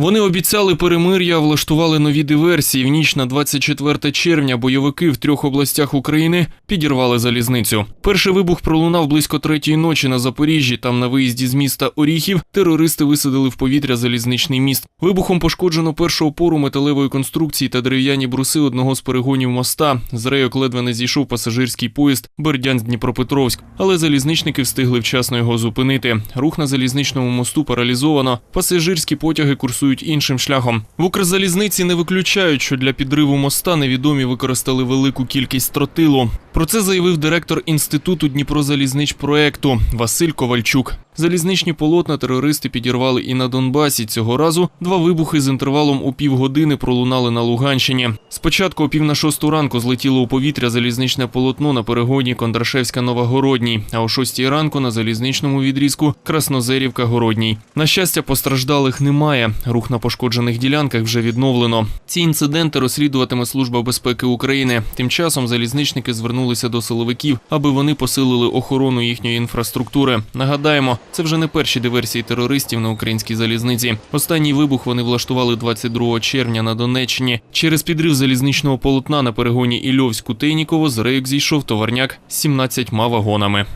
Вони обіцяли перемир'я, влаштували нові диверсії. В ніч на 24 червня бойовики в трьох областях України підірвали залізницю. Перший вибух пролунав близько третьої ночі на Запоріжжі. Там на виїзді з міста Оріхів терористи висадили в повітря залізничний міст. Вибухом пошкоджено першу опору металевої конструкції та дерев'яні бруси одного з перегонів моста. З рейок ледве не зійшов пасажирський поїзд Бердянськ-Дніпропетровськ, але залізничники встигли вчасно його зупинити. Рух на залізничному мосту паралізовано. Пасажирські потяги курсують іншим шляхом. В Укрзалізниці не виключають, що для підриву моста невідомі використали велику кількість тротилу. Про це заявив директор інституту Дніпрозалізничпроекту Василь Ковальчук. Залізничні полотна терористи підірвали і на Донбасі. Цього разу два вибухи з інтервалом у півгодини пролунали на Луганщині. Спочатку о пів на шосту ранку злетіло у повітря залізничне полотно на перегоні Кондрашевська Новогородній, а о шостій ранку на залізничному відрізку Краснозерівка Городній. На щастя, постраждалих немає. Рух на пошкоджених ділянках вже відновлено. Ці інциденти розслідуватиме Служба безпеки України. Тим часом залізничники звернулися до силовиків, аби вони посилили охорону їхньої інфраструктури. Нагадаємо, це вже не перші диверсії терористів на українській залізниці. Останній вибух вони влаштували 22 червня на Донеччині. Через підрив залізничного полотна на перегоні Ільовську Тейніково з рейок зійшов товарняк з 17 вагонами.